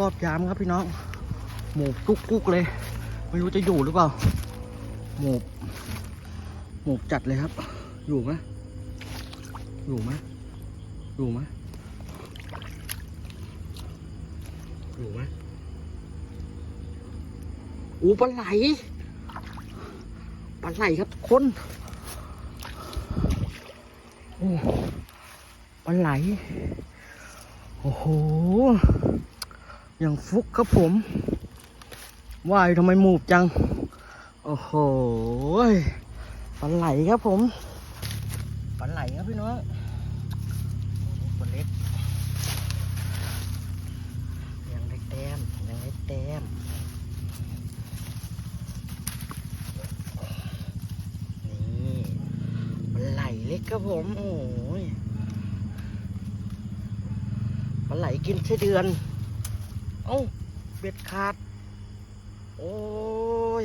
รอบยามครับพี่น้อง หมูกุ๊กกุ๊กเลย ไม่รู้จะอยู่หรือเปล่า หมูหมูจัดเลยครับ อยู่ไหมอยู่ไหมอยู่ไหมอยู่ไหมอู้ปลาไหลปลาไหลครับทุกคนโอ้ปลาไหล โอ้โห อย่างฟุกครับผมว่ายทำไมหมูบจัง โอ้โหปลาไหลครับผมปลาไหลครับพี่น้องตัวเล็กยังได้แต้มยังได้แต้มนี่ปลาไหลเล็กครับผมโอ้ยปลาไหลกินไส้เดือน เอ้าเบ็ดขาด โอ้ย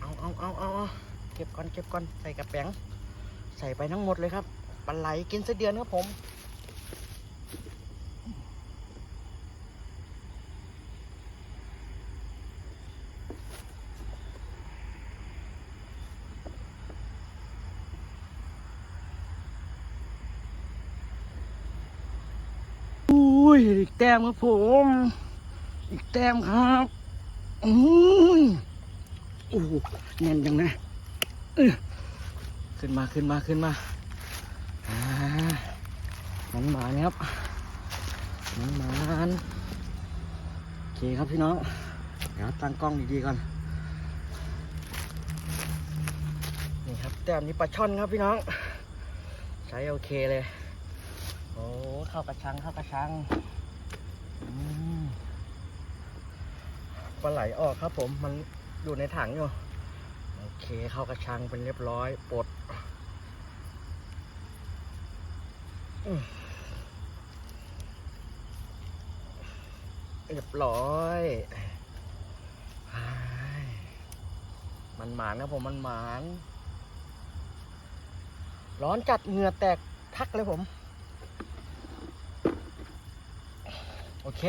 เอาเอาเอาเอาเอาเก็บก่อนเก็บก่อนใส่กระแป๋งใส่ไปทั้งหมดเลยครับปลาไหลกินเส้เดือนครับผม อุ้ยอีกแต้มครับผม อีกแต้มครับอุ้ยโอ้โหแน่นจังนะขึ้นมาขึ้นมาขึ้นมาอ่ามันหมานครับมันหมานโอเคครับพี่น้อง เดี๋ยวตั้งกล้องดีๆก่อน นี่ครับแต้มนี้ปลาช่อนครับพี่น้อง ใช้โอเคเลย โอ้เข้ากระชังเข้ากระชังปลาไหลออกครับผมมันอยู่ในถังอยู่โอเคเข้ากระชังเป็นเรียบร้อยปลดเรียบร้อยมันหมานครับผมมันหมาน ร้อนจัดเหงื่อแตกทักเลยผม โอเค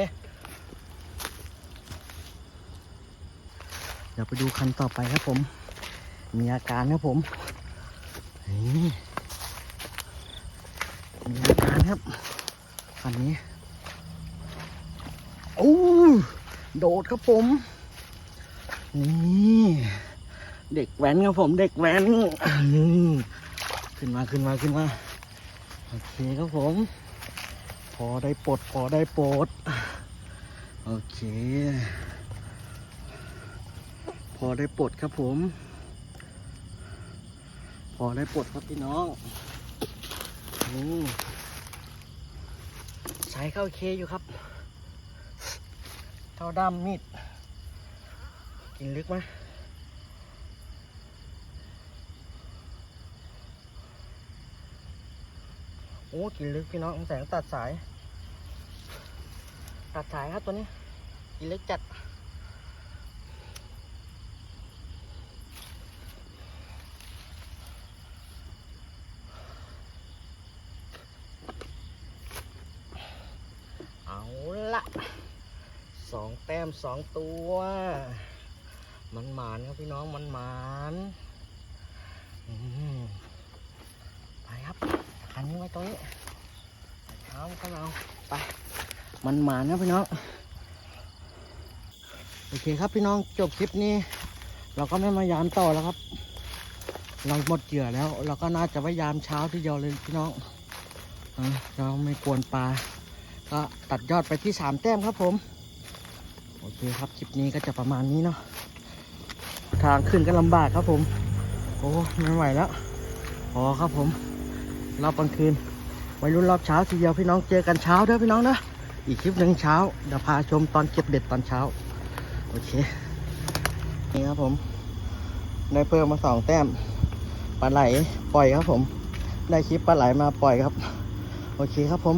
เดี๋ยวไปดูคันต่อไปครับผม มีอาการครับผมนี่มีอาการครับคันนี้โอ้โดดครับผม นี่ เด็กแว้นครับผม เด็กแว้นขึ้นมาขึ้นมาขึ้นมา โอเคครับผม อได้ปลดพอได้ปลดโอเค พอได้ปลดครับผม พอได้ปลดครับพี่น้องนี่ใช้เข้าเคอยู่ครับเข้าด้ามมีด กินลึกไหม โอ้กินลึกพี่น้องแสงตัดสาย ตัดสายครับตัวนี้ กินลึกจัด เอาละสองแต้มสองตัว มันหมานครับพี่น้องมันหมานอืมันไว้ตรงนี้เช้าก็เราไป มันหมานครับพี่น้อง โอเคครับพี่น้องจบคลิปนี้ เราก็ไม่มายามต่อแล้วครับ เราหมดเหยื่อแล้ว เราก็น่าจะพยายามเช้าทีเดียวเลยพี่น้องเราไม่กวนปลา ก็ตัดยอดไปที่สามแต้มครับผม โอเคครับคลิปนี้ก็จะประมาณนี้เนาะ ทางขึ้นก็ลำบากครับผม โอ้ไม่ไหวแล้วพอครับผม รอบกลางคืนวัยรุ่นรอบเช้าทีเดียวพี่น้องเจอกันเช้าเด้อพี่น้องนะอีกคลิปหนึ่งเช้าเดี๋ยวพาชมตอนเก็บเด็ดตอนเช้า โอเค นี่ครับผม ได้เพิ่มมาสองแต้มปลาไหลปล่อยครับผม ได้คลิปปลาไหลมาปล่อยครับ โอเคครับผม